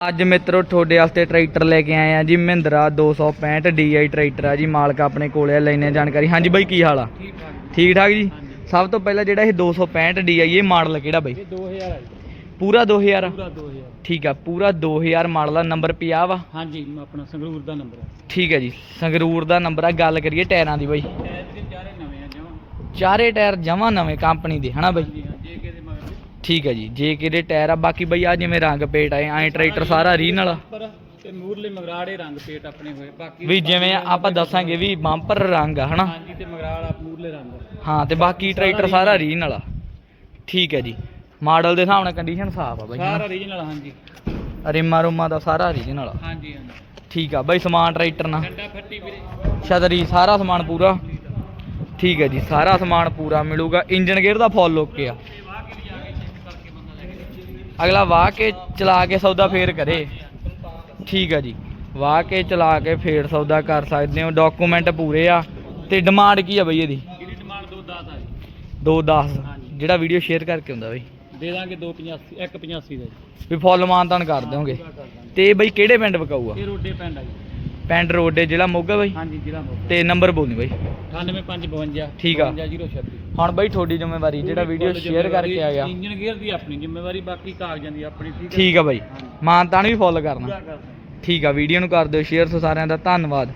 ਅੱਜ ਮਿੱਤਰੋ ਤੁਹਾਡੇ ਵਾਸਤੇ ਟਰੈਕਟਰ ਲੈ ਕੇ ਆਏ ਆ ਜੀ ਮਹਿੰਦਰਾ 265 DI ਟਰੈਕਟਰ ਆ ਜੀ ਮਾਲਕ ਆਪਣੇ ਕੋਲੇ ਆ ਲੈਣੇ ਜਾਣਕਾਰੀ। ਹਾਂਜੀ ਬਾਈ ਕੀ ਹਾਲ ਆ? ਠੀਕ ਠਾਕ ਜੀ। ਸਭ ਤੋਂ ਪਹਿਲਾਂ ਜਿਹੜਾ ਇਹ 265 DI ਇਹ ਮਾਡਲ ਕਿਹੜਾ ਬਾਈ? ਇਹ 2000 ਹੈ ਜੀ। ਪੂਰਾ 2000 ਪੂਰਾ 2000 ਠੀਕ ਆ ਪੂਰਾ 2000 ਮਾਡਲ ਆ ਨੰਬਰ 50 ਵਾ? ਹਾਂਜੀ ਆਪਣਾ ਸੰਗਰੂਰ ਦਾ ਨੰਬਰ ਹੈ ਠੀਕ ਹੈ ਜੀ ਸੰਗਰੂਰ ਦਾ ਨੰਬਰ ਆ ਗੱਲ ਕਰੀਏ ਟਾਇਰਾਂ ਦੀ ਬਾਈ। ਟਾਇਰ ਦੇ ਚਾਰੇ ਨਵੇਂ ਆ ਜਮਾਂ। ਚਾਰੇ ਟਾਇਰ ਜਮਾਂ ਨਵੇਂ ਕੰਪਨੀ ਦੇ ਹਨਾ ਬਾਈ ਹਾਂਜੀ ਹਾਂ ਜੇ ਕਿਤੇ ਮਗਰ ਠੀਕ ਹੈ ਜੀ ਜੇ ਕਿਹਦੇ ਟਾਇਰ ਆ ਬਾਕੀ ਬਈ ਆ ਜਿਵੇਂ ਰੰਗ ਪੇਟ ਆਏ ਐਂ ਟਰੈਕਟਰ ਸਾਰਾ ਰੀਨਲ ਪਰ ਤੇ ਮੂਰਲੇ ਮਗਰਾੜੇ ਰੰਗ ਪੇਟ ਆਪਣੇ ਹੋਏ ਬਾਕੀ ਵੀ ਜਿਵੇਂ ਆਪਾਂ ਦੱਸਾਂਗੇ ਵੀ ਬੰਪਰ ਰੰਗ ਆ ਹਨਾ? ਹਾਂਜੀ ਤੇ ਮਗਰਾੜ ਆ ਮੂਰਲੇ ਰੰਗ ਹਾਂ ਤੇ ਬਾਕੀ ਟਰੈਕਟਰ ਸਾਰਾ ਰੀਨਲ ਆ ਠੀਕ ਹੈ ਜੀ। ਮਾਡਲ ਦੇ ਹਿਸਾਬ ਨਾਲ ਕੰਡੀਸ਼ਨ ਸਾਫ਼ ਆ ਬਾਈ ਸਾਰਾ ਓਰੀਜਨਲ ਹਾਂਜੀ। ਰਿਮਾ ਰੁਮਾ ਦਾ ਸਾਰਾ ਰੀਜਨਲ ਆ ਹਾਂਜੀ ਹਾਂਜੀ। ਠੀਕ ਆ ਬਾਈ ਸਮਾਨ ਟਰੈਕਟਰ ਨਾਲ। ਡੰਡਾ ਫੱਟੀ ਵੀਰੇ। ਛਤਰੀ ਸਾਰਾ ਸਮਾਨ ਪੂਰਾ। ਠੀਕ ਹੈ ਜੀ ਸਾਰਾ ਸਮਾਨ ਪੂਰਾ ਮਿਲੂਗਾ। ਇੰਜਨ ਗੇਅਰ ਦਾ ਫੁੱਲ ਓਕੇ ਆ ਤੇ ਵਾਹ ਕੇ ਵੀ ਜਾ ਕੇ ਚੈੱਕ ਕਰਕੇ ਬੰਦਾ ਲੈ ਕੇ ਅਗਲਾ ਵਾਹ ਕੇ ਚਲਾ ਕੇ ਸੌਦਾ ਫੇਰ ਕਰੇ। ਠੀਕ ਆ ਜੀ। ਵਾਹ ਕੇ ਚਲਾ ਕੇ ਫੇਰ ਸੌਦਾ ਕਰ ਸਕਦੇ ਹੋ। ਡਾਕੂਮੈਂਟ ਪੂਰੇ ਆ। ਤੇ ਡਿਮਾਂਡ ਕੀ ਆ ਬਈ ਇਹਦੀ? ਇਹਦੀ ਡਿਮਾਂਡ 210 ਆ ਜੀ। 210 ਹਾਂਜੀ। ਜਿਹੜਾ ਵੀਡੀਓ ਸ਼ੇਅਰ ਕਰਕੇ ਹੁੰਦਾ ਬਈ। ਦੇ ਦਾਂਗੇ 285 185 ਦਾ ਜੀ। ਵੀ ਫੁੱਲ ਮਾਨਤਾਨ ਕਰ ਦਿਓਗੇ। ਤੇ ਬਈ ਕਿਹੜੇ ਪਿੰਡ ਵਿਕਾਊਗਾ ਇਹ ਰੋਡੇ ਪਿੰਡ ਆ ਜੀ। ਪਿੰਡ ਰੋਡੇ ਜ਼ਿਲ੍ਹਾ ਮੋਗਾ ਬਈ? ਹਾਂਜੀ ਜ਼ਿਲ੍ਹਾ ਮੋਗਾ। ਤੇ ਨੰਬਰ ਬੋਲਨੀ ਬਈ। 98552 ਠੀਕ ਆ। 52036 ਹੁਣ ਬਈ ਤੁਹਾਡੀ ਜ਼ਿੰਮੇਵਾਰੀ ਜਿਹੜਾ ਵੀਡੀਓ ਸ਼ੇਅਰ ਕਰਕੇ ਆ ਗਿਆ ਇੰਜਨ ਗੇਅਰ ਦੀ ਆਪਣੀ ਜ਼ਿੰਮੇਵਾਰੀ ਬਾਕੀ ਕਾਗਜ਼ਾਂ ਦੀ ਆਪਣੀ ਠੀਕ ਠੀਕ ਆ ਬਈ। ਮਾਨਤਾਨ ਵੀ ਫੁੱਲ ਕਰਨਾ। ਠੀਕ ਆ ਵੀਡੀਓ ਨੂੰ ਕਰ ਦਿਓ ਸ਼ੇਅਰ ਸੋ ਸਾਰਿਆਂ ਦਾ ਧੰਨਵਾਦ।